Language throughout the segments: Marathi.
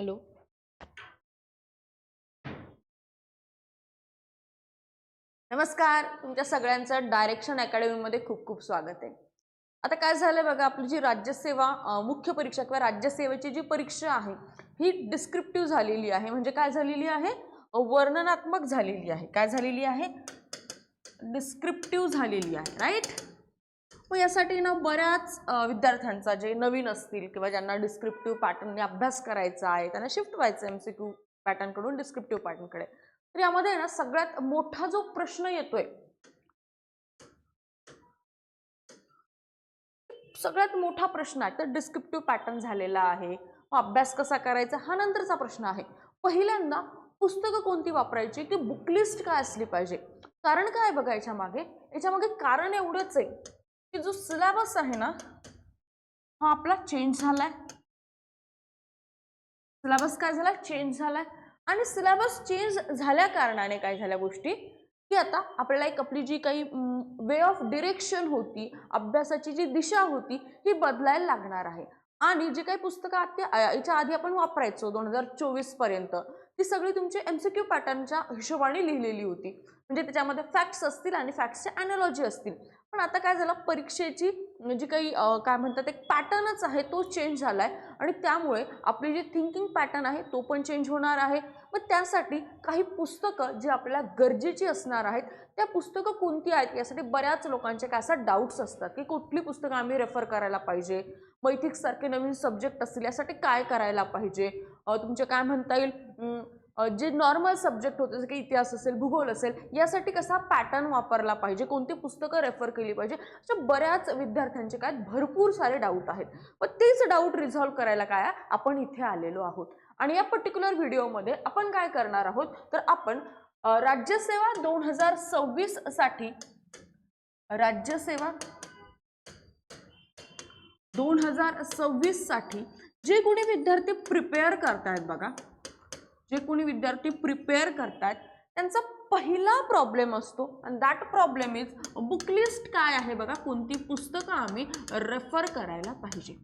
हॅलो. नमस्कार. तुमच्या सगळ्यांचं डायरेक्शन अकॅडमीमध्ये खूप खूप स्वागत आहे. आता काय झालं बघा आपली जी राज्यसेवा मुख्य परीक्षा किंवा राज्यसेवेची जी परीक्षा आहे ही डिस्क्रिप्टिव्ह झालेली आहे. म्हणजे काय झालेली आहे? वर्णनात्मक झालेली आहे. काय झालेली आहे? डिस्क्रिप्टिव्ह झालेली आहे. राईट मग यासाठी ना बऱ्याच विद्यार्थ्यांचा जे नवीन असतील किंवा ज्यांना डिस्क्रिप्टिव्ह पॅटर्नने अभ्यास करायचा आहे त्यांना शिफ्ट व्हायचं एम सी क्यू पॅटर्नकडून डिस्क्रिप्टिव्ह पॅटर्नकडे तर यामध्ये ना सगळ्यात मोठा जो प्रश्न येतोय सगळ्यात मोठा प्रश्न आहे तर डिस्क्रिप्टिव्ह पॅटर्न झालेला आहे मग अभ्यास कसा करायचा हा नंतरचा प्रश्न आहे. पहिल्यांदा पुस्तकं कोणती वापरायची की बुकलिस्ट काय असली पाहिजे? कारण काय बघायच्या मागे याच्या मागे कारण एवढंच आहे. की जो सिलेबस आहे ना हा आपला चेंज झालाय. सिलेबस काय झाला? चेंज झालाय. आणि सिलेबस चेंज झाल्या कारणाने काय झाल्या गोष्टी? की आता आपल्याला एक आपली जी काही वे ऑफ डिरेक्शन होती अभ्यासाची जी दिशा होती ही बदलायला लागणार आहे. आणि जी काही पुस्तकं आता याच्या आधी आपण वापरायचो दोन हजार चोवीसपर्यंत ती सगळी तुमची एम सी क्यू पॅटर्नच्या हिशोबाने लिहिलेली होती. म्हणजे त्याच्यामध्ये फॅक्ट्स असतील आणि फॅक्ट्सचे अॅनॉलॉजी असतील. पण आता काय झालं? परीक्षेची जी काही काय म्हणतात एक पॅटर्नच आहे तो चेंज झाला आहे आणि त्यामुळे आपली जी थिंकिंग पॅटर्न आहे तो पण चेंज होणार आहे. मग त्यासाठी काही पुस्तकं जी आपल्याला गरजेची असणार आहेत त्या पुस्तकं कोणती आहेत? यासाठी बऱ्याच लोकांचे काय असं डाऊट्स असतात की कुठली पुस्तकं आम्ही रेफर करायला पाहिजे? मैथिक्ससारखे नवीन सब्जेक्ट असतील यासाठी काय करायला पाहिजे? तुमचे काय म्हणता येईल? जे नॉर्मल सब्जेक्ट होते जसं की इतिहास असेल भूगोल असेल यासाठी कसा पॅटर्न वापरला पाहिजे? कोणती पुस्तकं रेफर केली पाहिजे? अशा बऱ्याच विद्यार्थ्यांचे काय भरपूर सारे डाऊट आहेत. पण तेच डाऊट रिझॉल्व्ह करायला काय? आपण इथे आलेलो आहोत. आणि या पर्टिक्युलर व्हिडिओमध्ये आपण काय करणार आहोत? तर आपण राज्यसेवा दोन हजार सव्वीससाठी राज्यसेवा दोन हजार सव्वीससाठी जे कोणी विद्यार्थी प्रिपेअर करतायत बघा जे कोणी विद्यार्थी प्रिपेअर करतात त्यांचा पहिला प्रॉब्लेम असतो. आणि दॅट प्रॉब्लेम इज बुकलिस्ट काय आहे बघा? कोणती पुस्तकं आम्ही रेफर करायला पाहिजे.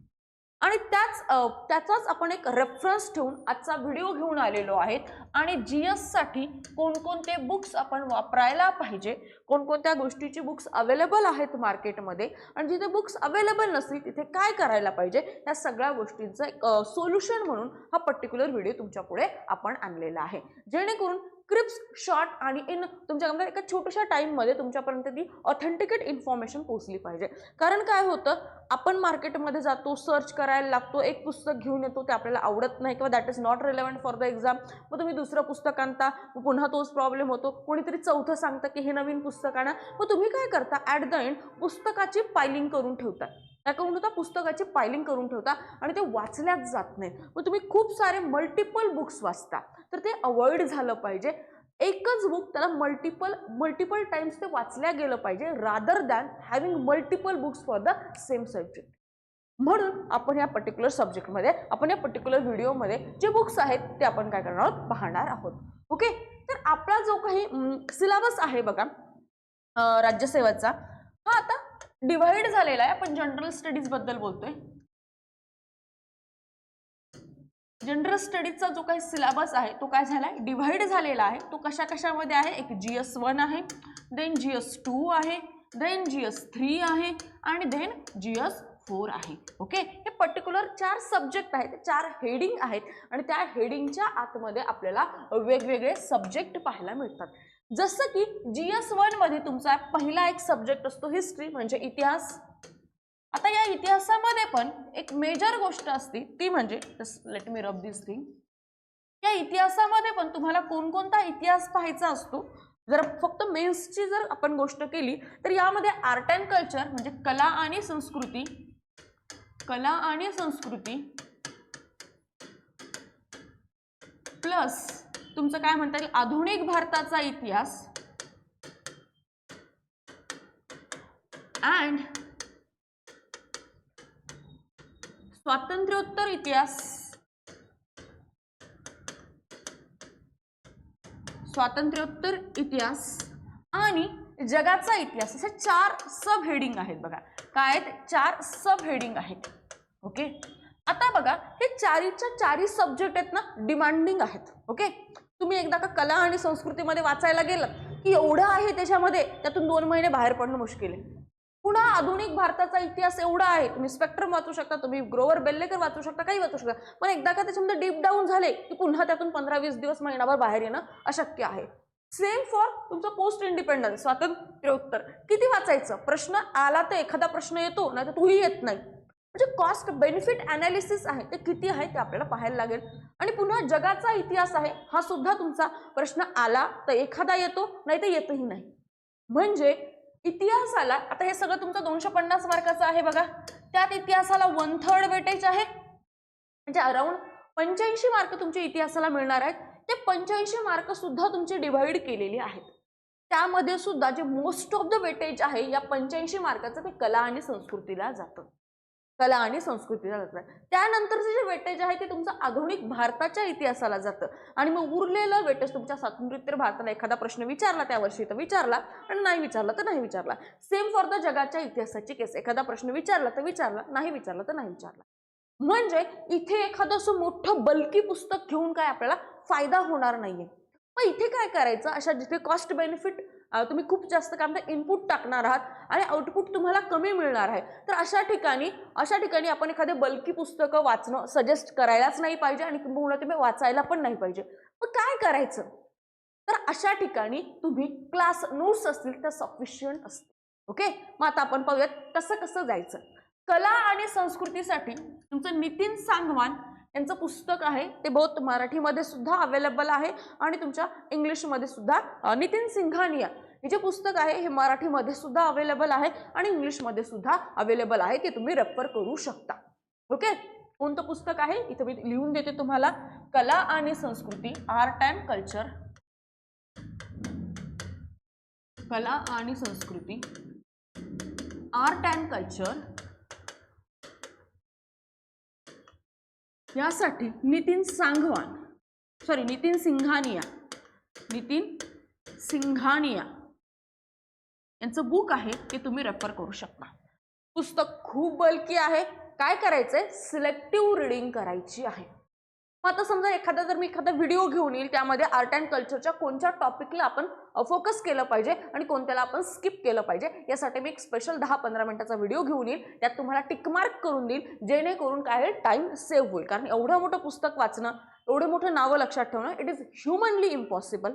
आणि त्याच त्याचाच आपण एक रेफरन्स ठेवून आजचा व्हिडिओ घेऊन आलेलो आहेत. आणि जी एससाठी कोणकोणते बुक्स आपण वापरायला पाहिजे कोणकोणत्या गोष्टीची बुक्स अवेलेबल आहेत मार्केटमध्ये आणि जिथे बुक्स अवेलेबल नसतील तिथे काय करायला पाहिजे या सगळ्या गोष्टींचं एक सोल्युशन म्हणून हा पर्टिक्युलर व्हिडिओ तुमच्यापुढे आपण आणलेला आहे. जेणेकरून क्रिप्स शॉर्ट आणि इन तुमच्याकडे म्हणजे एका छोट्याशा टाईममध्ये तुमच्यापर्यंत ती ऑथेंटिकेट इन्फॉर्मेशन पोहोचली पाहिजे. कारण काय होतं आपण मार्केटमध्ये जातो सर्च करायला लागतो एक पुस्तक घेऊन येतो ते आपल्याला आवडत नाही किंवा that is not relevant for the exam मग तुम्ही दुसरं पुस्तक आणता मग पुन्हा तोच प्रॉब्लेम होतो. कोणीतरी चौथं सांगतं की हे नवीन पुस्तक आणा. मग तुम्ही काय करता? ॲट द एंड पुस्तकाची पायलिंग करून ठेवता. काय करून ठेवता पुस्तकाची पायलिंग करून ठेवता आणि ते वाचल्याच जात नाही. मग तुम्ही खूप सारे मल्टिपल बुक्स वाचता. तर ते अवॉइड झालं पाहिजे. एकच बुक त्याला मल्टिपल मल्टिपल टाइम्स ते वाचल्या गेलं पाहिजे rather than having multiple books for the same subject म्हणून आपण या पर्टिक्युलर सब्जेक्टमध्ये आपण या पर्टिक्युलर व्हिडिओमध्ये जे बुक्स आहेत ते आपण काय करणार आहोत? पाहणार आहोत. ओके तर आपला जो काही सिलेबस आहे बघा राज्यसेवाचा राज्यसेवेचा हा आता डिव्हाइड झालेला आहे. आपण जनरल स्टडीजबद्दल बोलतोय. जनरल स्टडीजचा जो काही सिलेबस आहे तो काय झाला आहे डिव्हाइड झालेला आहे. तो कशा कशामध्ये आहे? एक जी एस वन आहे देन जी एस टू आहे देन जी एस थ्री आहे आणि देन जी एस फोर आहे. ओके हे पर्टिक्युलर चार सब्जेक्ट आहेत. चार हेडिंग आहेत. आणि त्या हेडिंगच्या आतमध्ये आपल्याला वेगवेगळे सब्जेक्ट पाहायला मिळतात. जसं की जी एस वनमध्ये तुमचा पहिला एक सब्जेक्ट असतो हिस्ट्री म्हणजे इतिहास. आता या इतिहासामध्ये पण एक मेजर गोष्ट असते ती म्हणजे let me rub this thing या इतिहासामध्ये पण तुम्हाला कोणकोणता इतिहास पाहायचा असतो? जर फक्त मेन्सची जर आपण गोष्ट केली तर यामध्ये आर्ट अँड कल्चर म्हणजे कला आणि संस्कृती कला आणि संस्कृती प्लस तुमचं काय म्हणता येईल? आधुनिक भारताचा इतिहास अँड स्वातंत्र्योत्तर इतिहास. स्वातंत्र्योत्तर इतिहास आणि जगाचा इतिहास असे चार सब हेडिंग आहेत बघा. काय आहेत? चार सब हेडिंग आहेत. ओके? आता बघा हे चारीच्या चारी सब्जेक्ट आहेत ना डिमांडिंग आहेत. ओके? तुम्ही एकदा का कला आणि संस्कृतीमध्ये वाचायला गेलात की एवढं आहे त्याच्यामध्ये त्यातून दोन महिने बाहेर पडणं मुश्किल आहे. पुन्हा आधुनिक भारताचा इतिहास एवढा आहे. तुम्ही स्पेक्ट्रम वाचू शकता तुम्ही ग्रोवर बेल्लेकर वाचू शकता काही वाचू शकता. पण एकदा का त्याच्यामध्ये डीप डाऊन झाले की पुन्हा त्यातून पंधरा वीस दिवस महिनाभर बाहेर येणं अशक्य आहे. सेम फॉर तुमचं पोस्ट इंडिपेंडन्स स्वातंत्र्योत्तर किती वाचायचं? प्रश्न आला तर एखादा प्रश्न येतो नाही तर तोही येत नाही. म्हणजे कॉस्ट बेनिफिट अनालिसिस आहे. ते किती आहे ते आपल्याला पाहायला लागेल. आणि पुन्हा जगाचा इतिहास आहे हा सुद्धा तुमचा प्रश्न आला तर एखादा येतो नाही तर येतही नाही. म्हणजे इतिहासाला आता हे सगळं तुमचं दोनशे पन्नास मार्काचं आहे बघा. त्यात इतिहासाला वन थर्ड वेटेज आहे. म्हणजे अराउंड पंच्याऐंशी मार्क तुमच्या इतिहासाला मिळणार आहेत. ते पंच्याऐंशी मार्क सुद्धा तुमचे डिव्हाइड केलेले आहेत. त्यामध्ये सुद्धा जे मोस्ट ऑफ द वेटेज आहे या पंच्याऐंशी मार्काचं ते कला आणि संस्कृतीला जातं. कला आणि संस्कृतीला जातं त्यानंतरचं जे वेटेज आहे ते तुमचं आधुनिक भारताच्या इतिहासाला जातं. आणि मग उरलेलं वेटेज तुमच्या स्वातंत्र्योत्तर भारताला एखादा प्रश्न विचारला त्या वर्षी तर विचारला आणि नाही विचारला तर नाही विचारला. सेम फॉर द जगाच्या इतिहासाची केस एखादा प्रश्न विचारला तर विचारला नाही विचारला तर नाही विचारला. म्हणजे इथे एखादं असं मोठं बल्की पुस्तक घेऊन काय आपल्याला फायदा होणार नाहीये. मग इथे काय करायचं? अशा जिथे कॉस्ट बेनिफिट तुम्ही खूप जास्त काय म्हणता इनपुट टाकणार आहात आणि आउटपुट तुम्हाला कमी मिळणार आहे. तर अशा ठिकाणी अशा ठिकाणी आपण एखादे बल्की पुस्तकं वाचणं सजेस्ट करायलाच नाही पाहिजे आणि किंबहुना तुम्ही वाचायला पण नाही पाहिजे. मग काय करायचं? तर अशा ठिकाणी तुम्ही क्लास नोट्स असतील तर सफिशियंट असतील ओके मग आता आपण पाहूयात कसं कसं जायचं. कला आणि संस्कृतीसाठी तुमचं नितीन सांगवान यांचं पुस्तक आहे. ते बहुत मराठीमध्ये सुद्धा अवेलेबल आहे आणि तुमच्या इंग्लिशमध्ये सुद्धा नितीन सिंघानिया हे जे पुस्तक आहे. हे मराठीमध्ये सुद्धा अवेलेबल आहे आणि इंग्लिशमध्ये सुद्धा अवेलेबल आहे. ते तुम्ही रेफर करू शकता. ओके कोणतं पुस्तक आहे? इथं मी लिहून देते तुम्हाला. कला आणि संस्कृती आर्ट अँड कल्चर कला आणि संस्कृती आर्ट अँड कल्चर यासाठी नितीन सांगवान सॉरी नितीन सिंघानिया. नितीन सिंघानिया. यांचं बुक आहे ते तुम्ही रेफर करू शकता. पुस्तक खूप बल्की आहे. काय करायचंय? सिलेक्टिव्ह रिडिंग करायची आहे. मग आता समजा एखादा जर मी एखादा व्हिडिओ घेऊन येईल त्यामध्ये आर्ट अँड कल्चरच्या कोणत्या टॉपिकला आपण फोकस केलं पाहिजे आणि कोणत्याला आपण स्किप केलं पाहिजे यासाठी मी एक स्पेशल दहा पंधरा मिनिटाचा व्हिडिओ घेऊन येईल. त्यात तुम्हाला टिकमार्क करून देईल जेणेकरून काय टाईम सेव्ह होईल. कारण एवढं मोठं पुस्तक वाचणं एवढं मोठं नावं लक्षात ठेवणं इट इज ह्युमनली इम्पॉसिबल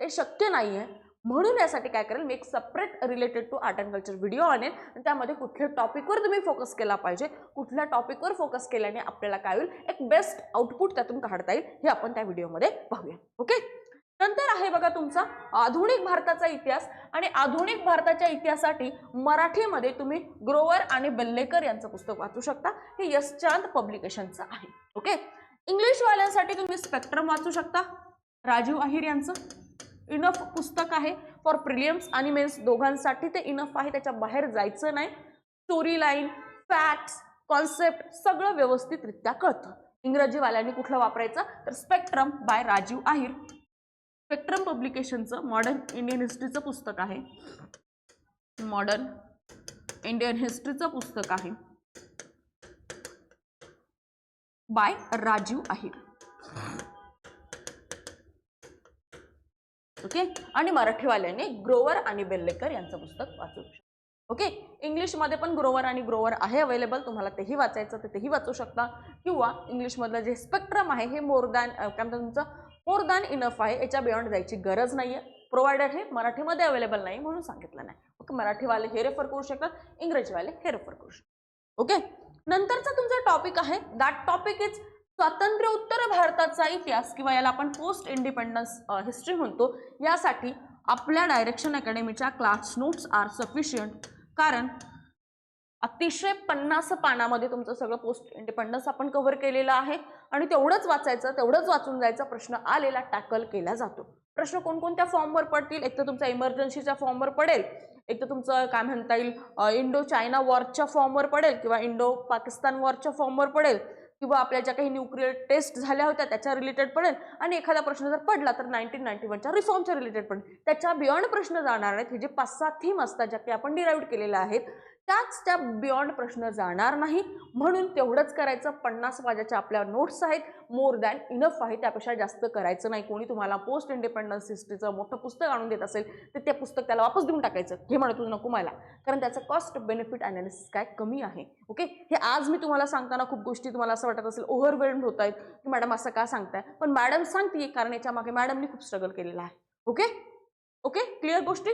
ते शक्य नाही आहे म्हणून यासाठी काय करेल मी एक separate related to art and culture video आणेल. आणि त्यामध्ये कुठल्या टॉपिकवर तुम्ही फोकस केला पाहिजे कुठल्या टॉपिकवर फोकस केल्याने आपल्याला काय होईल एक बेस्ट आउटपुट त्यातून काढता येईल हे आपण त्या व्हिडिओमध्ये पाहूया. ओके नंतर आहे बघा तुमचा आधुनिक भारताचा इतिहास. आणि आधुनिक भारताच्या इतिहासासाठी मराठीमध्ये तुम्ही ग्रोवर आणि बेल्लेकर यांचं पुस्तक वाचू शकता. हे यशचांद पब्लिकेशनचं आहे. ओके? इंग्लिशवाल्यांसाठी तुम्ही स्पेक्ट्रम वाचू शकता. राजीव अहिर यांचं इनफ पुस्तक आहे. फॉर प्रिलियम्स आणि मेन्स दोघांसाठी ते इनफ आहे. त्याच्या बाहेर जायचं नाही. स्टोरी लाईन फॅक्ट्स कॉन्सेप्ट सगळं व्यवस्थितरित्या कळतं. इंग्रजीवाल्यांनी कुठलं वापरायचं? तर spectrum by Rajiv Ahir spectrum पब्लिकेशनचं modern Indian हिस्ट्रीचं पुस्तक आहे. मॉडर्न इंडियन हिस्ट्रीचं पुस्तक आहे. By Rajiv Ahir okay? आणि मराठीवाल्याने ग्रोवर आणि बेल्लेकर यांचं पुस्तक वाचू ओके? इंग्लिशमध्ये पण ग्रोवर आणि ग्रोवर आहे अवेलेबल तुम्हाला तेही वाचायचं तर तेही वाचू शकता. किंवा इंग्लिशमधलं जे स्पेक्ट्रम आहे हे मोर दॅन काय म्हणतात तुमचं? मोर दॅन इनफ आहे याच्या बियॉन्ड जायची गरज नाही आहे प्रोव्हायडर हे मराठीमध्ये अवेलेबल नाही म्हणून सांगितलं नाही. ओके मराठीवाले हे रेफर करू शकतात इंग्रजीवाले हे रेफर करू शकतात. ओके नंतरचा तुमचा टॉपिक आहे दॅट टॉपिक इज स्वातंत्र्य उत्तर भारताचा इतिहास किंवा याला आपण पोस्ट इंडिपेंडन्स हिस्ट्री म्हणतो. यासाठी आपल्या डायरेक्शन अकॅडमीच्या क्लास नोट्स आर सफिशियंट कारण अतिशय पन्नास पानामध्ये तुमचं सगळं पोस्ट इंडिपेंडन्स आपण कव्हर केलेलं आहे. आणि तेवढंच वाचायचं तेवढंच वाचून जायचा प्रश्न आलेला टॅकल केला जातो. प्रश्न कोणकोणत्या फॉर्मवर पडतील? एक तर तुमचा इमर्जन्सीच्या फॉर्मवर पडेल. एक तर तुमचं काय म्हणता येईल इंडो चायना वॉरच्या फॉर्मवर पडेल किंवा इंडो पाकिस्तान वॉरच्या फॉर्मवर पडेल किंवा आपल्या ज्या काही न्यूक्लिअर टेस्ट झाल्या होत्या त्याच्या रिलेटेड पडेल. आणि एखादा प्रश्न जर पडला तर नाईन्टीन नाईन्टी वनच्या रिफॉर्मच्या रिलेटेड पडेल. त्याच्या बियॉन्ड प्रश्न जाणार आहेत. हे जे पाच सहा थीम असतात ज्या काही आपण डिराईव्ह केलेल्या आहेत त्याच त्या बियॉन्ड प्रश्न जाणार नाही. म्हणून तेवढंच करायचं. पन्नास वाजाच्या आपल्या नोट्स आहेत. मोर दॅन इनफ आहे. त्यापेक्षा जास्त करायचं नाही. कोणी तुम्हाला पोस्ट इंडिपेंडन्स हिस्ट्रीचं मोठं पुस्तक आणून देत असेल तर ते पुस्तक त्याला वापस देऊन टाकायचं. हे म्हणत तुझं नको मला. कारण त्याचं कॉस्ट बेनिफिट अनालिसिस काय कमी आहे. ओके हे आज मी तुम्हाला सांगताना खूप गोष्टी तुम्हाला असं वाटत असेल ओव्हरवेल्ड होत आहेत की मॅडम असं का सांगताय? पण मॅडम सांगते कारण याच्या मागे मॅडमनी खूप स्ट्रगल केलेला आहे. ओके ओके क्लिअर गोष्टी?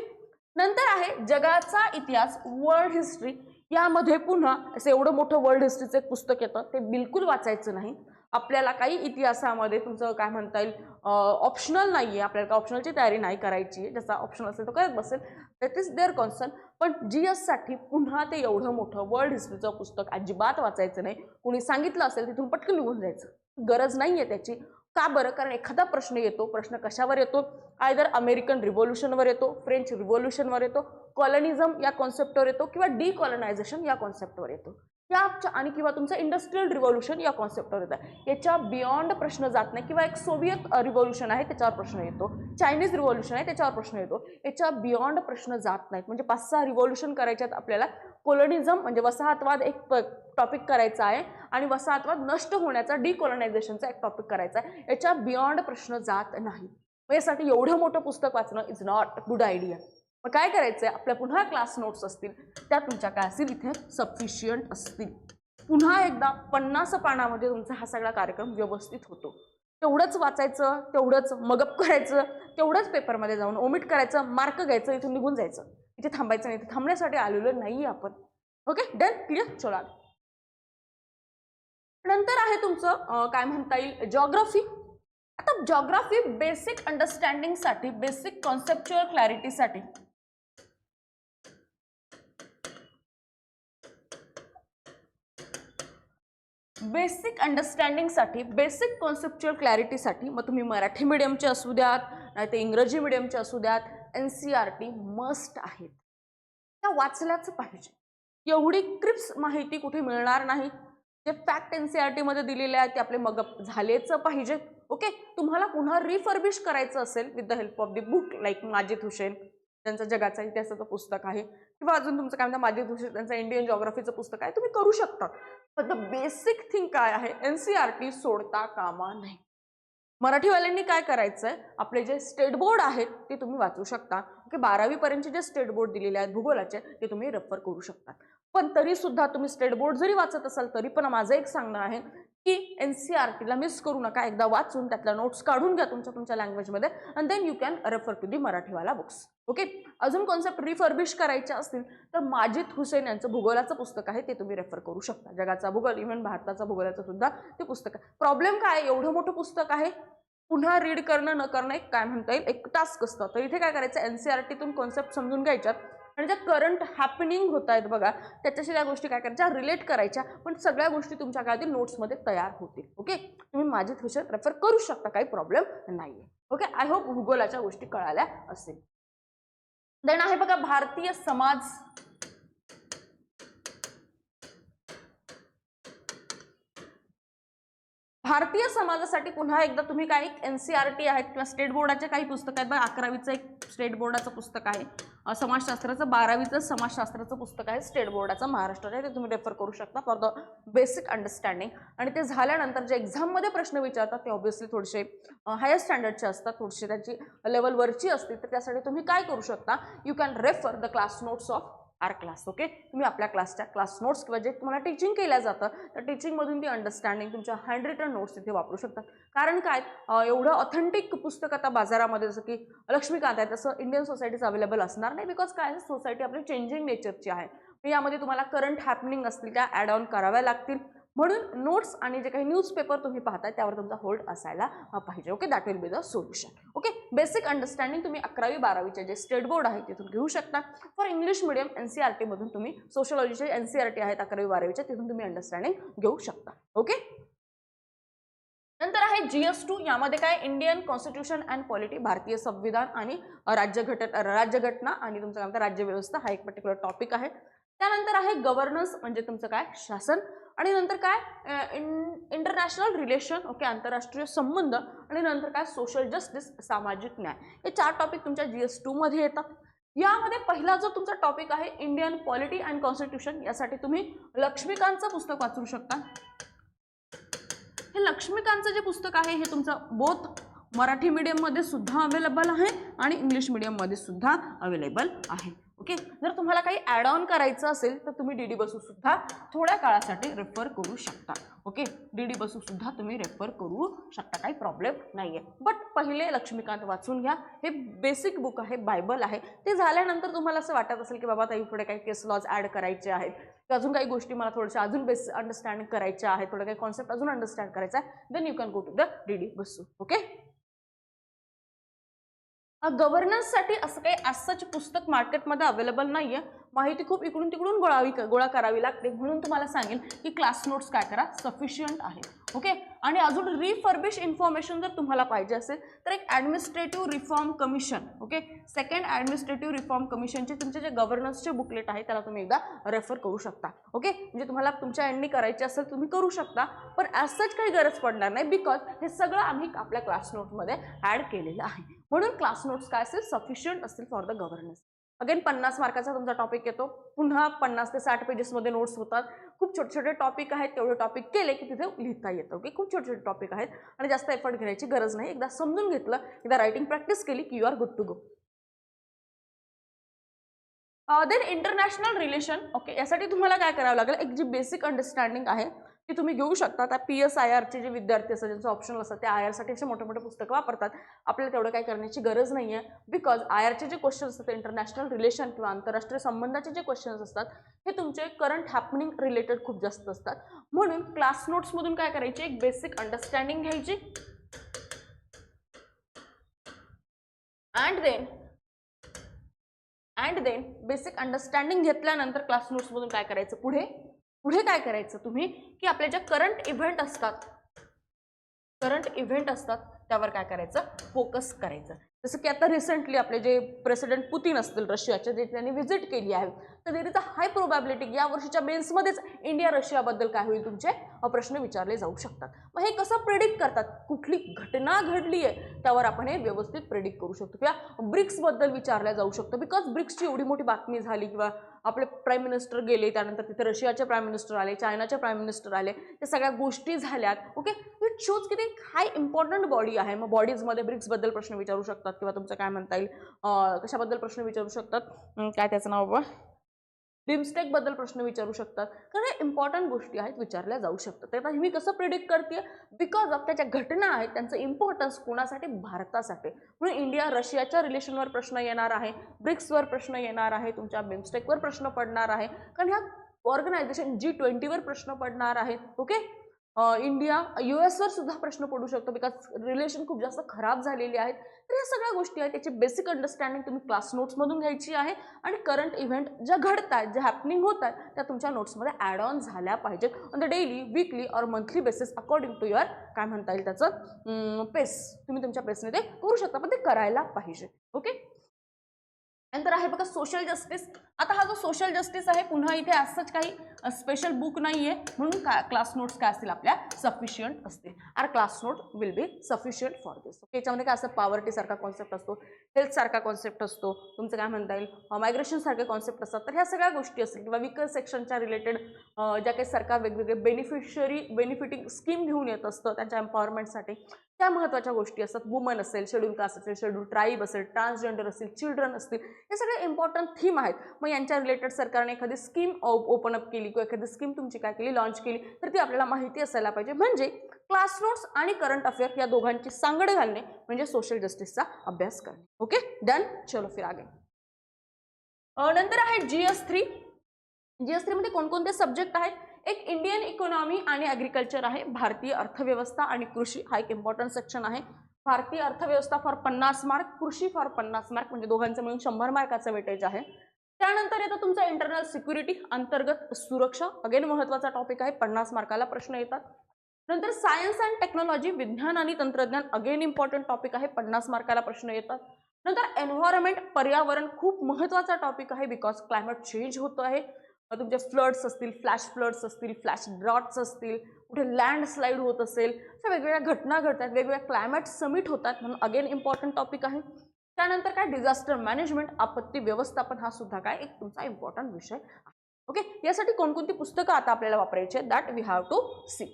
नंतर आहे जगाचा इतिहास वर्ल्ड हिस्ट्री यामध्ये पुन्हा असं एवढं मोठं वर्ल्ड हिस्ट्रीचं एक पुस्तक येतं. ते बिलकुल वाचायचं नाही. आपल्याला काही इतिहासामध्ये तुमचं काय म्हणता येईल ऑप्शनल नाही आहे आपल्याला ऑप्शनलची तयारी नाही करायची आहे. ज्याचा ऑप्शन असेल तो करत बसेल. दॅट इज देअर कॉन्सर्न पण जी एससाठी पुन्हा ते एवढं मोठं वर्ल्ड हिस्ट्रीचं पुस्तक अजिबात वाचायचं नाही. कोणी सांगितलं असेल तिथून पटकन निघून जायचं. गरज नाही आहे त्याची. का बरं? कारण एखादा प्रश्न येतो प्रश्न कशावर येतो? आयदर अमेरिकन रिव्होल्युशनवर येतो फ्रेंच रिव्होल्युशनवर येतो कॉलनिझम या कॉन्सेप्टवर येतो किंवा डिकॉलनायझेशन या कॉन्सेप्टवर येतो. या आणि किंवा तुमचं इंडस्ट्रियल रिव्होल्युशन या कॉन्सेप्टवर येतं. याच्या बियॉन्ड प्रश्न जात नाही किंवा एक सोव्हिएत रिव्होल्युशन आहे त्याच्यावर प्रश्न येतो. चायनीज रिव्होल्युशन आहे त्याच्यावर प्रश्न येतो. याच्या बियॉन्ड प्रश्न जात नाहीत. म्हणजे पाच सहा रिव्होल्युशन करायच्यात आपल्याला कोलोनिझम म्हणजे वसाहतवाद एक टॉपिक करायचा आहे आणि वसाहतवाद नष्ट होण्याचा डिकोलोनायझेशनचा एक टॉपिक करायचा आहे. याच्या बियॉन्ड प्रश्न जात नाही. यासाठी एवढं मोठं पुस्तक वाचणं इज नॉट गुड आयडिया मग काय करायचं आहे आपल्या पुन्हा क्लास नोट्स असतील. त्या तुमच्या काय असतील? इथे सफिशियंट असतील. पुन्हा एकदा पन्नास पानामध्ये तुमचा हा सगळा कार्यक्रम व्यवस्थित होतो. तेवढंच वाचायचं तेवढंच मगअप करायचं तेवढंच पेपरमध्ये जाऊन ओमिट करायचं मार्क घ्यायचं इथून निघून जायचं. इथे थांबायचं नाही इथे थांबण्यासाठी आलेलो नाही आपण. ओके डन क्लिअर चला नंतर आहे तुमचं काय म्हणता येईल? जॉग्राफी आता जॉग्राफी बेसिक अंडरस्टँडिंगसाठी बेसिक कॉन्सेप्च्युअल क्लॅरिटीसाठी बेसिक अंडरस्टँडिंगसाठी बेसिक कॉन्सेप्च्युअल क्लॅरिटीसाठी मग तुम्ही मराठी मिडियमचे असू द्यात नाही ते इंग्रजी मिडियमचे असू द्यात N C R T must आहेत. त्या वाचल्याच पाहिजे. एवढी क्रिप्स माहिती कुठे मिळणार नाही. जे फॅक्ट एन सी आर टीमध्ये दिलेले आहेत ते आपले मग झालेच पाहिजे. ओके? तुम्हाला पुन्हा रिफर्बिश करायचं असेल with the help of the book like Majid Hussain त्यांचं जगाचा इतिहासाचं पुस्तक आहे. किंवा अजून तुमचं काय म्हणतात माजिद हुसेन त्यांचं इंडियन जॉग्राफीचं पुस्तक आहे. तुम्ही करू शकता. पण द बेसिक थिंग काय आहे? एन सी आर टी सोडता कामा नाही. मराठीवाल्यांनी काय करायचं आहे आपले जे स्टेट बोर्ड आहेत ते तुम्ही वाचू शकता. ओके बारावीपर्यंतचे जे स्टेट बोर्ड दिलेले आहेत भूगोलाचे ते तुम्ही रेफर करू शकता. पण तरी सुद्धा तुम्ही स्टेट बोर्ड जरी वाचत असाल तरी पण माझं एक सांगणं आहे की एन सी आर टीला मिस करू नका. एकदा वाचून त्यातल्या नोट्स काढून घ्या तुमच्या तुमच्या लँग्वेजमध्ये and then you can refer to the मराठीवाला books okay अजून कॉन्सेप्ट रिफर्बिश करायचे असतील तर माजिद हुसेन यांचं भूगोलाचं पुस्तक आहे ते तुम्ही रेफर करू शकता. जगाचा भूगोल इव्हन भारताचा भूगोलाचं सुद्धा ते पुस्तक आहे. प्रॉब्लेम काय एवढं मोठं पुस्तक आहे? पुन्हा रीड करणं न करणं एक काय म्हणता येईल? एक टास्क असतं. तर इथे काय करायचं? एन सी आर टीतून कॉन्सेप्ट समजून घ्यायच्यात. आणि ज्या करंट हॅपनिंग होत आहेत बघा त्याच्याशी त्या गोष्टी काय करायच्या रिलेट करायच्या पण सगळ्या गोष्टी तुमच्या काय होतील नोट्समध्ये तयार होतील ओके तुम्ही माझे क्वेश्चन रेफर करू शकता काही प्रॉब्लेम नाही ओके आय होप भूगोलाच्या गोष्टी कळाल्या असेल. देन आहे बघा भारतीय समाज. भारतीय समाजासाठी पुन्हा एकदा तुम्ही काही एन सी आर टी आहेत किंवा स्टेट बोर्डाच्या काही पुस्तक आहेत बघा अकरावीचं एक स्टेट बोर्डाचं पुस्तक आहे. समाजशास्त्राचं बारावीचं समाजशास्त्राचं पुस्तक आहे स्टेट बोर्डाचं महाराष्ट्राचं ते तुम्ही रेफर करू शकता फॉर द बेसिक अंडरस्टँडिंग आणि ते झाल्यानंतर जे एक्झाममध्ये प्रश्न विचारतात ते ऑब्व्हियसली थोडेसे हायर स्टँडर्डचे असतात. थोडेसे त्याची लेवल वरची तर त्यासाठी तुम्ही काय करू शकता? You can refer the class notes of our class okay तुम्ही आपल्या क्लासच्या क्लास नोट्स किंवा जे तुम्हाला टीचिंग केल्या जातं त्या टीचिंगमधून ती अंडरस्टँडिंग तुमच्या हँड रिटन नोट्स तिथे वापरू शकतात. कारण काय? एवढं ऑथेंटिक पुस्तक आता बाजारामध्ये जसं की लक्ष्मीकांत आहे तसं इंडियन सोसायटीज अवेलेबल असणार नाही बिकॉज काय? सोसायटी आपली चेंजिंग नेचरची आहे. मग यामध्ये तुम्हाला करंट हॅपनिंग असतील त्या ॲड ऑन कराव्या लागतील. म्हणून नोट्स आणि जे काही न्यूजपेपर तुम्ही पाहताय त्यावर तुमचा होल्ड असायला पाहिजे. Okay that will be the solution okay basic understanding तुम्ही अकरावी बारावीचे जे स्टेट बोर्ड आहे तिथून घेऊ शकता. For English medium N C R टीमधून तुम्ही सोशलॉजीचे एन सी आर टी आहेत अकरावी बारावीचे तिथून तुम्ही अंडरस्टँडिंग घेऊ शकता. ओके नंतर आहे जी एस टू यामध्ये काय? इंडियन कॉन्स्टिट्यूशन अँड पॉलिटी भारतीय संविधान आणि राज्यघट राज्यघटना आणि तुमचं काय म्हणतात राज्यव्यवस्था हा एक पर्टिक्युलर टॉपिक आहे. त्यानंतर आहे गव्हर्नन्स म्हणजे तुमचं काय? शासन. आणि नंतर काय? इंटरनॅशनल रिलेशन ओके आंतरराष्ट्रीय संबंध आणि नंतर काय? सोशल जस्टिस सामाजिक न्याय. हे चार टॉपिक तुमच्या जी एस टूमध्ये येतात. यामध्ये पहिला जो तुमचा टॉपिक आहे इंडियन पॉलिटी अँड कॉन्स्टिट्यूशन यासाठी तुम्ही लक्ष्मीकांतचं पुस्तक वाचू शकता. हे लक्ष्मीकांतचं जे पुस्तक आहे हे तुमचं बोथ मराठी मीडियममध्ये सुद्धा अवेलेबल आहे आणि इंग्लिश मीडियममध्ये सुद्धा अवेलेबल आहे. ओके? जर तुम्हाला काही ॲड ऑन करायचं असेल तर तुम्ही डी डी बसू सुद्धा थोड्या काळासाठी रेफर करू शकता. ओके? डी डी बसू सुद्धा तुम्ही रेफर करू शकता काही प्रॉब्लेम नाही आहे बट पहिले लक्ष्मीकांत वाचून घ्या. हे बेसिक बुक आहे बायबल आहे. ते झाल्यानंतर तुम्हाला असं वाटत असेल की बाबा ताई पुढे काही केस लॉज ॲड करायचे आहेत. अजून काही गोष्टी मला थोड्याशा अजून बेस अंडरस्टँड करायच्या आहेत. थोडं काही कॉन्सेप्ट अजून अंडरस्टँड करायचा आहे. Then you can go to the D D Basu. Okay? गव्हर्नन्ससाठी असं काही असंच पुस्तक मार्केटमध्ये अवेलेबल नाही आहे माहिती खूप इकडून तिकडून गोळावी गोळा करावी लागते. म्हणून तुम्हाला सांगेन की क्लास नोट्स काय करा. सफिशियंट आहे. ओके आणि अजून रिफर्बिश इन्फॉर्मेशन जर तुम्हाला पाहिजे असेल तर एक administrative reform commission okay second administrative reform कमिशनचे तुमचे जे गव्हर्नन्सचे बुकलेट आहे त्याला तुम्ही एकदा रेफर करू शकता. ओके म्हणजे तुम्हाला तुमच्या एंडनी करायचे असेल तुम्ही करू शकता. पण ॲज काही गरज पडणार नाही बिकॉज हे सगळं आम्ही आपल्या क्लास नोटमध्ये ॲड केलेलं आहे. म्हणून क्लास नोट्स काय असेल? सफिशियंट असतील फॉर द गव्हर्नन्स अगेन पन्नास मार्काचा तुमचा टॉपिक येतो. पुन्हा पन्नास ते साठ पेजेसमध्ये नोट्स होतात. खूप छोटे छोटे टॉपिक आहेत. तेवढे टॉपिक केले की तिथे लिहिता येतं ओके खूप छोटे छोटे टॉपिक आहेत. आणि जास्त एफर्ट घेण्याची गरज नाही. एकदा समजून घेतलं एकदा रायटिंग प्रॅक्टिस केली की you are good to go then international relation okay यासाठी तुम्हाला काय करावं लागेल? एक जी बेसिक अंडरस्टँडिंग आहे ती तुम्ही घेऊ शकता. त्या पी एस आय आरचे जे विद्यार्थी असतात ज्यांचं ऑप्शनल असतात ते आय आरसाठी असे मोठे मोठे पुस्तकं वापरतात. आपल्याला तेवढं काही करण्याची गरज नाही आहे बिकॉज आय आरचे जे क्वेश्चन्स असतात इंटरनॅशनल रिलेशन किंवा आंतरराष्ट्रीय संबंधाचे जे क्वेश्चन्स असतात हे तुमचे करंट हॅपनिंग रिलेटेड खूप जास्त असतात. म्हणून क्लास नोट्समधून काय करायचे? एक बेसिक अंडरस्टँडिंग घ्यायची. And then and then basic understanding घेतल्यानंतर क्लास नोट्समधून काय करायचं पुढे? पुढे काय करायचं तुम्ही? की आपल्या ज्या करंट इव्हेंट असतात करंट इव्हेंट असतात त्यावर काय करायचं? फोकस करायचं. जसं की आता रिसेंटली आपले जे प्रेसिडेंट पुतीन असतील रशियाचे जे त्यांनी व्हिजिट केली आहे तर there is a high probability या वर्षीच्या मेन्समध्येच इंडिया रशियाबद्दल काय होईल तुमचे? प्रश्न विचारले जाऊ शकतात. मग हे कसं प्रेडिक्ट करतात? कुठली घटना घडली आहे? त्यावर आपण हे व्यवस्थित प्रेडिक्ट करू शकतो. किंवा ब्रिक्सबद्दल विचारल्या जाऊ शकतो. बिकॉज ब्रिक्सची एवढी मोठी बातमी झाली किंवा आपले प्राईम मिनिस्टर गेले त्यानंतर तिथे रशियाचे प्राईम मिनिस्टर आले चायनाचे प्राईम मिनिस्टर आले त्या सगळ्या गोष्टी झाल्यात ओके इट शोज की ते हाय इम्पॉर्टंट बॉडी आहे. मग बॉडीजमध्ये ब्रिक्सबद्दल प्रश्न विचारू शकतात किंवा तुमचं काय म्हणता येईल? कशाबद्दल प्रश्न विचारू शकतात? काय त्याचं नाव बाबा? बिमस्टेकबद्दल प्रश्न विचारू शकतात. कारण हे इम्पॉर्टंट गोष्टी आहेत विचारल्या जाऊ शकतात. तर मी कसं प्रिडिक्ट करते बिकॉज ऑफ त्याच्या घटना आहेत त्यांचं इम्पॉर्टन्स कोणासाठी? भारतासाठी. म्हणून इंडिया रशियाच्या रिलेशनवर प्रश्न येणार आहे ब्रिक्सवर प्रश्न येणार आहे तुमच्या बिमस्टेकवर प्रश्न पडणार आहे. कारण ह्या ऑर्गनायझेशन जी ट्वेंटीवर प्रश्न पडणार आहे. ओके इंडिया यू एसवर सुद्धा प्रश्न पडू शकतो बिकॉज रिलेशन खूप जास्त खराब झालेली आहेत. तर या सगळ्या गोष्टी आहेत त्याची बेसिक अंडरस्टँडिंग तुम्ही क्लास नोट्समधून घ्यायची आहे आणि करंट इव्हेंट ज्या घडत आहेत ज्या हॅपनिंग होत आहेत त्या तुमच्या नोट्समध्ये ॲड ऑन झाल्या पाहिजेत on the daily weekly or monthly basis according to your काय म्हणता येईल त्याचं? पेस तुम्ही तुमच्या पेसने ते करू शकता पण ते करायला पाहिजे. ओके नंतर आहे बघा सोशल जस्टिस आता हा जो सोशल जस्टिस आहे पुन्हा इथे असंच काही स्पेशल बुक नाही आहे म्हणून का क्लास नोट्स काय असतील आपल्या? सफिशियंट असतील. Our class note will be sufficient for this okay याच्यामध्ये काय असं पॉवर्टीसारखा कॉन्सेप्ट असतो. हेल्थसारखा कॉन्सेप्ट असतो. तुमचं काय म्हणता येईल? मायग्रेशनसारखे कॉन्सेप्ट असतात. तर ह्या सगळ्या गोष्टी असतील किंवा विकर सेक्शनच्या रिलेटेड ज्या काही सरकार वेगवेगळे बेनिफिशरी बेनिफिटिंग स्कीम घेऊन येत असतं त्यांच्या एम्पॉवरमेंटसाठी त्या महत्त्वाच्या गोष्टी असतात. वुमन असेल शेड्यूल कास्ट असेल शेड्यूल ट्राईब असेल ट्रान्सजेंडर असतील चिल्ड्रन असतील हे सगळे इम्पॉर्टंट थीम आहेत. मग यांच्या रिलेटेड सरकारने एखादी स्कीम ओपन अप केली किंवा एखादी स्कीम तुमची काय केली लॉन्च केली तर ती आपल्याला माहिती असायला पाहिजे. म्हणजे क्लास नोट्स आणि करंट अफेअर या दोघांची सांगड घालणे म्हणजे सोशल जस्टिसचा अभ्यास करणे. ओके डन चलो फिर आगे. नंतर आहे G S three G S थ्रीमध्ये कोणकोणते सब्जेक्ट आहेत? एक इंडियन इकॉनॉमी आणि ॲग्रिकल्चर आहे भारतीय अर्थव्यवस्था आणि कृषी हा एक इम्पॉर्टंट सेक्शन आहे. भारतीय अर्थव्यवस्था फॉर पन्नास मार्क कृषी फॉर पन्नास मार्क म्हणजे दोघांचं मिळून शंभर मार्काचं वेटेज आहे. त्यानंतर येतं तुमचा इंटरनल सिक्युरिटी अंतर्गत सुरक्षा अगेन महत्त्वाचा टॉपिक आहे पन्नास मार्काला प्रश्न येतात. नंतर सायन्स अँड टेक्नॉलॉजी विज्ञान आणि तंत्रज्ञान अगेन इम्पॉर्टंट टॉपिक आहे पन्नास मार्काला प्रश्न येतात. नंतर एन्व्हायरमेंट पर्यावरण खूप महत्त्वाचा टॉपिक आहे बिकॉज क्लायमेट चेंज होतो आहे. तुमच्या फ्लड्स असतील फ्लॅश फ्लड्स असतील फ्लॅश ड्रॉट्स असतील कुठे लँडस्लाईड होत असेल अशा वेगवेगळ्या घटना घडतात वेगवेगळ्या क्लायमेट समिट होतात म्हणून अगेन इम्पॉर्टंट टॉपिक आहे. त्यानंतर काय? डिझास्टर मॅनेजमेंट आपत्ती व्यवस्थापन हा सुद्धा काय? एक तुमचा इम्पॉर्टंट विषय आहे. ओके यासाठी कोणकोणती पुस्तकं आता आपल्याला वापरायची आहेत? That we have to see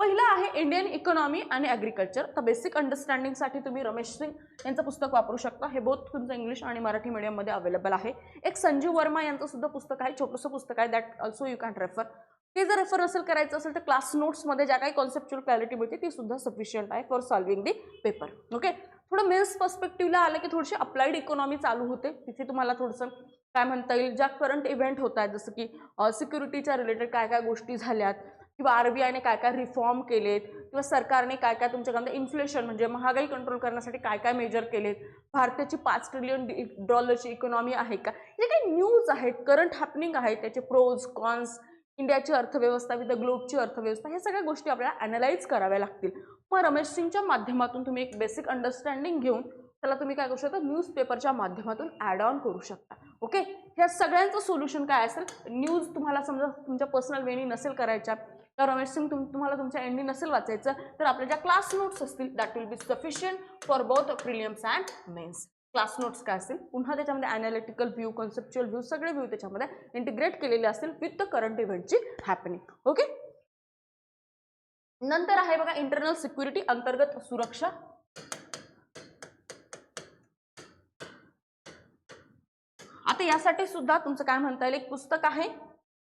पहिलं आहे इंडियन इकॉनॉमी आणि ॲग्रिकल्चर तर बेसिक अंडरस्टँडिंगसाठी तुम्ही रमेश सिंग यांचं पुस्तक वापरू शकता. हे बोथ तुमचं इंग्लिश आणि मराठी मीडियममध्ये अवेलेबल आहे. एक संजीव वर्मा यांचं सुद्धा पुस्तक आहे. छोटंसं पुस्तक आहे. That also you can refer ते जर रेफर असेल करायचं असेल तर क्लास नोट्समध्ये ज्या काही कॉन्सेप्च्युअल क्लॅरिटी मिळते ती सुद्धा सफिशियंट आहे for solving the paper okay थोडं मेन्स पर्स्पेक्टिव्हला आलं की थोडीशी अप्लाइड इकॉनॉमी चालू होते. तिथे तुम्हाला थोडंसं काय म्हणता येईल? ज्या करंट इव्हेंट होत आहेत जसं की सिक्युरिटीच्या रिलेटेड काय काय गोष्टी झाल्यात किंवा आर बी आयने काय काय रिफॉर्म केलेत किंवा सरकारने काय काय तुमच्याकडनं इन्फ्लेशन म्हणजे महागाई कंट्रोल करण्यासाठी काय काय मेजर केलेत? भारताची पाच ट्रिलियन डॉलरची इकॉनॉमी आहे का? जे काही न्यूज आहेत करंट हॅपनिंग आहेत त्याचे प्रोज कॉन्स इंडियाची अर्थव्यवस्था विथ द ग्लोबची अर्थव्यवस्था ह्या सगळ्या गोष्टी आपल्याला अनालाइज कराव्या लागतील. मग रमेश सिंगच्या माध्यमातून तुम्ही एक बेसिक अंडरस्टँडिंग घेऊन त्याला तुम्ही काय करू शकता? न्यूजपेपरच्या माध्यमातून ॲड ऑन करू शकता. ओके ह्या सगळ्यांचं सोल्युशन काय असेल? न्यूज तुम्हाला समजा तुमच्या पर्सनल वेनी नसेल करायच्या तर रमेश सिंग तुम तुम्हाला तुमच्या एंडी नसेल वाचायचं तर आपल्या ज्या क्लास नोट्स असतील that will be sufficient for both prelims and mains class notes काय असतील? पुन्हा त्याच्यामध्ये अनालिटिकल व्ह्यू कॉन्सेप्च्युअल व्ह्यू सगळे व्ह्यू त्याच्यामध्ये इंटिग्रेट केलेले असतील विथ द करंट इव्हेंटची हॅपनिंग ओके नंतर आहे बघा इंटरनल सिक्युरिटी अंतर्गत सुरक्षा. आता यासाठी सुद्धा तुमचं काय म्हणता येईल? एक पुस्तक आहे.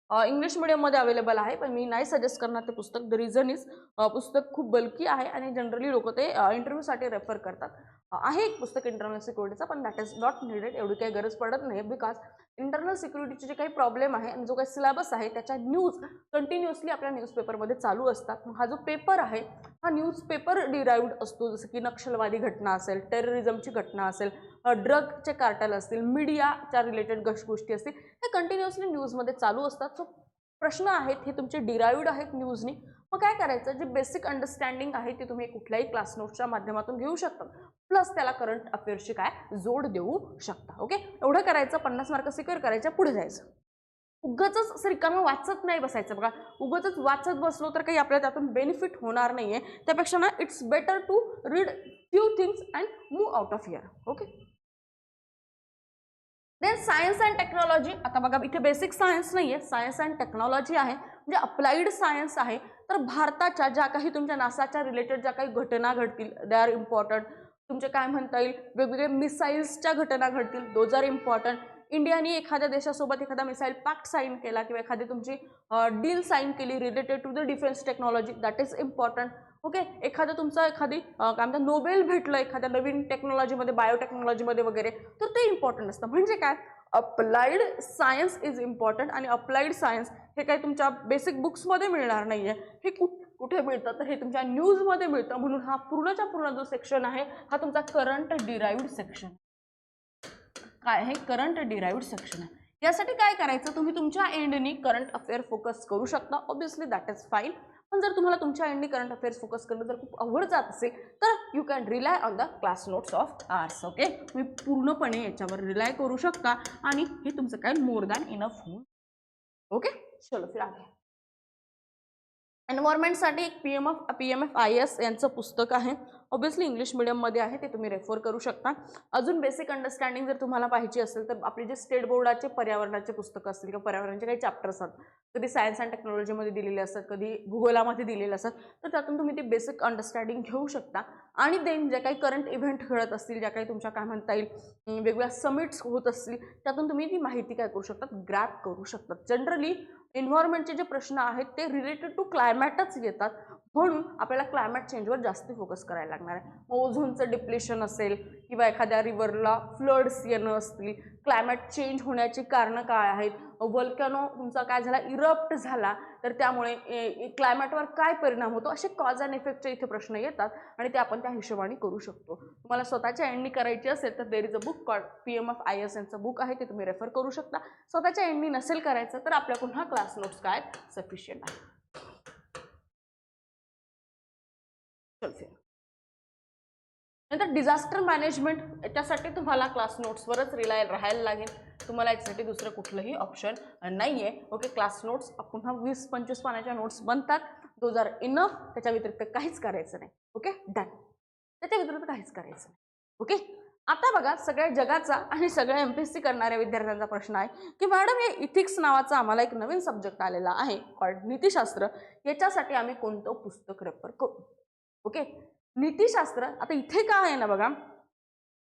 इंग्लिश मिडियममध्ये अवेलेबल आहे पण मी नाही सजेस्ट करणार ते पुस्तक. द रिझन इज पुस्तक खूप बल्की आहे आणि जनरली लोक ते इंटरव्ह्यूसाठी रेफर करतात. आहे एक पुस्तक इंटरनल सिक्युरिटीचं पण दॅट इज नॉट निडेड एवढी काही गरज पडत नाही बिकॉज इंटरनल सिक्युरिटीचे जे काही प्रॉब्लेम आहे आणि जो काही सिलेबस आहे त्याच्या न्यूज कंटिन्युअसली आपल्या न्यूजपेपरमध्ये चालू असतात. हा जो पेपर आहे हा न्यूजपेपर डिराईव्ड असतो. जसं की नक्षलवादी घटना असेल टेररिझमची घटना असेल ड्रगचे कार्टल असतील मीडियाच्या रिलेटेड गश गोष्टी असतील हे कंटिन्युअसली न्यूजमध्ये चालू असतात. सो प्रश्न आहेत हे तुमचे डिराईव्ड आहेत न्यूजनी मग काय करायचं? जे बेसिक अंडरस्टँडिंग आहे ते तुम्ही कुठल्याही क्लास नोट्सच्या माध्यमातून घेऊ शकता. प्लस त्याला करंट अफेअर्सची काय? जोड देऊ शकता. ओके एवढं करायचं पन्नास मार्क सिक्युअर करायच्या पुढे जायचं. उगच रिकामं वाचत नाही बसायचं बघा. उगच वाचत बसलो तर काही आपल्याला त्यातून बेनिफिट होणार नाही आहे त्यापेक्षा ना it's better to read few things and move out of year okay then science and technology आता बघा इथे बेसिक सायन्स नाही आहे सायन्स अँड टेक्नॉलॉजी आहे. म्हणजे अप्लाइड सायन्स आहे. तर भारताच्या ज्या काही तुमच्या नासाच्या रिलेटेड ज्या काही घटना घडतील दे आर इम्पॉर्टंट तुमचे काय म्हणता येईल? वेगवेगळे मिसाईल्सच्या घटना घडतील. दोज आर इम्पॉर्टंट इंडियाने एखाद्या देशासोबत एखादा मिसाईल पॅक्ट साईन केला किंवा एखादी तुमची डील साईन केली related to the defence technology that is important okay एखादं तुमचं एखादी काय म्हणतात नोबेल भेटलं एखाद्या नवीन टेक्नॉलॉजीमध्ये बायोटेक्नॉलॉजीमध्ये वगैरे तर ते इम्पॉर्टंट असतं. म्हणजे काय? अप्लाइड सायन्स इज इम्पॉर्टंट आणि अप्लाइड सायन्स हे काही तुमच्या बेसिक बुक्समध्ये मिळणार नाही आहे हे कुठ कुठे मिळतं? तर हे तुमच्या न्यूजमध्ये मिळतं. म्हणून हा पूर्णच्या पूर्ण जो सेक्शन आहे हा तुमचा करंट डिराईव्ड सेक्शन काय आहे? करंट डिराईव्ड सेक्शन आहे. यासाठी काय करायचं? तुम्ही तुमच्या एंडनी करंट अफेअर फोकस करू शकता. ऑब्विसली दॅट इज फाईन पण जर तुम्हाला तुमच्या एंडनी करंट अफेअर्स फोकस करणं जर खूप अवघड जात असेल तर you can rely on the class notes of arts okay तुम्ही पूर्णपणे याच्यावर रिलाय करू शकता आणि हे तुमचं काय मोर दॅन इनफ होऊन ओके चलो फिर आगे. एन्व्हायरमेंटसाठी एक P M F P M F I A यांचं पुस्तक आहे. ऑब्व्हियसली इंग्लिश मिडियममध्ये आहे ते तुम्ही रेफर करू शकता. अजून बेसिक अंडरस्टँडिंग जर तुम्हाला पाहिजे असेल तर आपले जे स्टेट बोर्डाचे पर्यावरणाचे पुस्तकं असतील किंवा पर्यावरणाचे काही चॅप्टर असतात कधी सायन्स अँड टेक्नॉलॉजीमध्ये दिलेले असतात कधी भूगोलामध्ये दिलेले असतात तर त्यातून तुम्ही ते बेसिक अंडरस्टँडिंग घेऊ शकता. आणि देन ज्या काही करंट इव्हेंट घडत असतील ज्या काही तुमच्या काय म्हणता येईल वेगवेगळ्या समिट्स होत असतील त्यातून तुम्ही ती माहिती काय करू शकतात ग्रॅप करू शकतात जनरली एन्व्हायरमेंटचे जे प्रश्न आहेत ते रिलेटेड टू क्लायमॅटच येतात. म्हणून आपल्याला क्लायमॅट चेंजवर जास्त फोकस करायला लागणार आहे. मग ओझोनचं डिप्लेशन असेल किंवा एखाद्या रिव्हरला फ्लड्स येणं असतील क्लायमॅट चेंज होण्याची कारणं काय आहेत? वल्कॅनो तुमचा काय झाला? इरप्ट झाला. तर त्यामुळे क्लायमॅटवर काय परिणाम होतो? असे कॉज अँड इफेक्टचे इथे प्रश्न येतात आणि ते आपण त्या हिशोबाने करू शकतो. तुम्हाला स्वतःच्या एंडनी करायची असेल तर there is a book call P M F I A एनचं book आहे ते तुम्ही रेफर करू शकता. स्वतःच्या एंडनी नसेल करायचं तर आपल्या पुन्हा क्लास नोट्स काय? सफिशियंट आहे. चल नंतर डिझास्टर मॅनेजमेंट याच्यासाठी तुम्हाला क्लास नोट्सवरच रिलाय राहायला लागेल. तुम्हाला याच्यासाठी दुसरं कुठलंही ऑप्शन नाही आहे ओके क्लास नोट्स पुन्हा वीस पंचवीस पानाच्या नोट्स बनतात. दोज आर इनफ त्याच्या व्यतिरिक्त काहीच करायचं नाही. ओके डन त्याच्या व्यतिरिक्त काहीच करायचं नाही. ओके आता बघा सगळ्या जगाचा आणि सगळ्या एम पी एस सी करणाऱ्या विद्यार्थ्यांचा प्रश्न आहे की मॅडम हे इथिक्स नावाचा आम्हाला एक नवीन सब्जेक्ट आलेला आहे. कॉल्ड नीतिशास्त्र. याच्यासाठी आम्ही कोणतं पुस्तक रेफर करू? ओके नीतिशास्त्र आता इथे काय आहे ना बघा?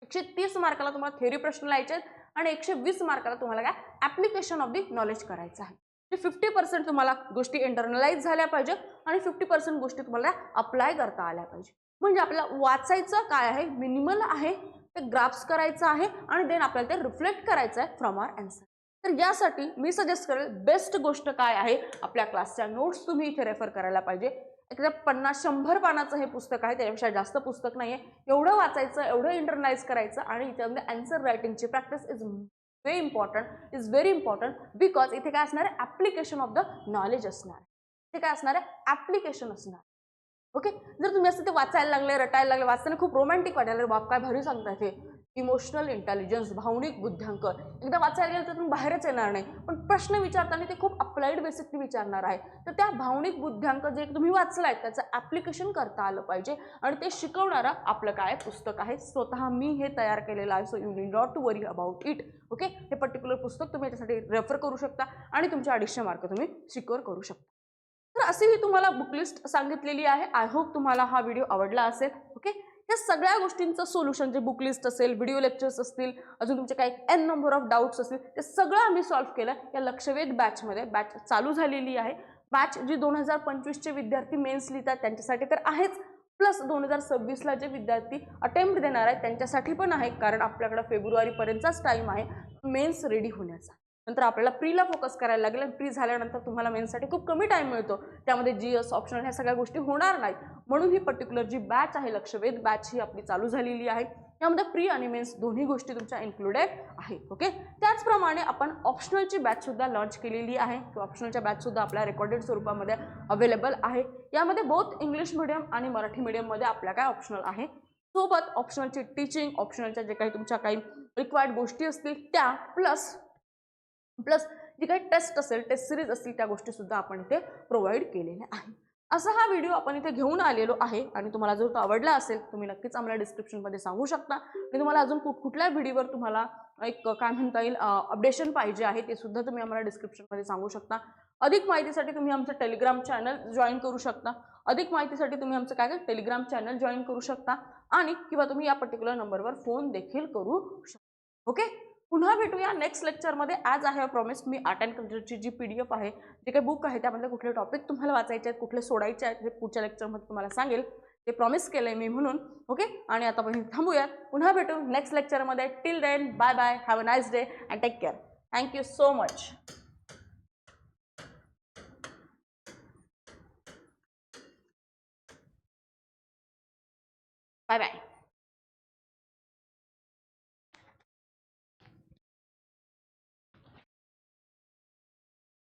एकशे तीस मार्काला तुम्हाला थेअरी प्रश्न लिहायचे आहेत आणि एकशे वीस मार्काला तुम्हाला काय? ॲप्लिकेशन ऑफ दी नॉलेज करायचं आहे. फिफ्टी पर्सेंट तुम्हाला गोष्टी इंटरनलाइज झाल्या पाहिजे आणि फिफ्टी पर्सेंट गोष्टी तुम्हाला अप्लाय करता आल्या पाहिजे. म्हणजे आपल्याला वाचायचं काय आहे? मिनिमल आहे ते ग्राफ्स करायचं आहे आणि देन आपल्याला ते रिफ्लेक्ट करायचं आहे फ्रॉम आर अँसर तर यासाठी मी सजेस्ट करेल बेस्ट गोष्ट काय आहे? आपल्या क्लासच्या नोट्स तुम्ही इथे रेफर करायला पाहिजे. एकदा पन्नास शंभर पानाचं हे पुस्तक आहे त्याच्यापेक्षा जास्त पुस्तक नाही आहे एवढं वाचायचं एवढं इंटरनाइज करायचं आणि याच्यामध्ये answer रायटिंगची practice is very important is very important because इथे काय असणार आहे? ॲप्लिकेशन ऑफ द नॉलेज असणार इथे काय असणार आहे? ॲप्लिकेशन असणार ओके जर तुम्ही असं ते वाचायला लागले रटायला लागले वाचताना खूप रोमॅन्टिक वाटायला बाप काय भारी सांगताय ते. इमोशनल इंटेलिजन्स भावनिक बुद्ध्यांक एकदा वाचायला गेलं तर तुम्ही बाहेरच येणार नाही. पण प्रश्न विचारताना ते खूप अप्लाइड बेसिकली विचारणार आहे. तर त्या भावनिक बुद्ध्यांक जे तुम्ही वाचलाय त्याचं ॲप्लिकेशन करता आलं पाहिजे. आणि ते शिकवणारं आपलं काय पुस्तक आहे? स्वतः मी हे तयार केलेलं आहे. So you need not to worry about it okay हे पर्टिक्युलर पुस्तक तुम्ही याच्यासाठी रेफर करू शकता. आणि तुमचे अडीचशे मार्क तुम्ही सिक्युअर करू शकता. तर अशी ही तुम्हाला बुकलिस्ट सांगितलेली आहे. आय होप तुम्हाला हा व्हिडिओ आवडला असेल. ओके या सगळ्या गोष्टींचं सोल्युशन जे बुक लिस्ट असेल व्हिडिओ लेक्चर्स असतील अजून तुमचे काही एन नंबर ऑफ डाऊट्स असतील ते सगळं आम्ही सॉल्व्ह केलं. या लक्षवेध बॅचमध्ये बॅच चालू झालेली आहे. बॅच जी दोन हजार पंचवीसचे विद्यार्थी मेन्स लिहितात त्यांच्यासाठी तर आहेच. प्लस दोन हजार सव्वीसला जे विद्यार्थी अटेम्प्ट देणार आहेत त्यांच्यासाठी पण आहे. कारण आपल्याकडं फेब्रुवारीपर्यंतचाच टाईम आहे. मेन्स रेडी होण्याचा. नंतर आपल्याला प्रीला फोकस करायला लागेल आणि प्री झाल्यानंतर तुम्हाला मेन्ससाठी खूप कमी टाईम मिळतो. त्यामध्ये जी एस ऑप्शनल ह्या सगळ्या गोष्टी होणार नाहीत. म्हणून ही पर्टिक्युलर जी बॅच आहे लक्षवेध बॅच ही आपली चालू झालेली आहे. यामध्ये प्री आणि मेन्स दोन्ही गोष्टी तुमच्या इन्क्लुडेड आहेत ओके त्याचप्रमाणे आपण ऑप्शनलची बॅचसुद्धा लॉन्च केलेली आहे. किंवा ऑप्शनलच्या बॅचसुद्धा आपल्या रेकॉर्डेड स्वरूपामध्ये अवेलेबल आहे. यामध्ये बोथ इंग्लिश मिडियम आणि मराठी मिडियममध्ये आपल्या काय ऑप्शनल आहे? सोबत ऑप्शनलची टीचिंग ऑप्शनलच्या जे काही तुमच्या काही रिक्वायर्ड गोष्टी असतील त्या प्लस प्लस जी काही टेस्ट असेल टेस्ट सिरीज असतील त्या गोष्टीसुद्धा आपण इथे प्रोव्हाइड केलेल्या आहे असा हा व्हिडिओ आपण इथे घेऊन आलेलो आहे आणि तुम्हाला जर तो आवडला असेल तुम्ही नक्कीच आम्हाला डिस्क्रिप्शनमध्ये सांगू शकता. आणि तुम्हाला अजून कुठ कुठल्या व्हिडिओवर तुम्हाला एक काय म्हणता येईल अपडेशन पाहिजे आहे ते सुद्धा तुम्ही आम्हाला डिस्क्रिप्शनमध्ये सांगू शकता. अधिक माहितीसाठी तुम्ही आमचं टेलिग्राम चॅनल जॉईन करू शकता. अधिक माहितीसाठी तुम्ही आमचं काय काय टेलिग्राम चॅनल जॉईन करू शकता. आणि किंवा तुम्ही या पर्टिक्युलर नंबरवर फोन देखील करू शकता. ओके पुन्हा भेटूया नेक्स्ट लेक्चरमध्ये ॲज आय हॅव प्रॉमिस मी आर्ट अँड कल्चरची जी पी डी एफ आहे जे काही बुक आहे त्यामधले कुठले टॉपिक तुम्हाला वाचायचे आहेत कुठले सोडायचे आहेत हे पुढच्या लेक्चरमध्ये तुम्हाला सांगेल. ते प्रॉमिस केलं आहे मी म्हणून ओके आणि आता आपण थांबूयात पुन्हा भेटू नेक्स्ट लेक्चरमध्ये till then bye bye have a nice day and take care thank you so much bye bye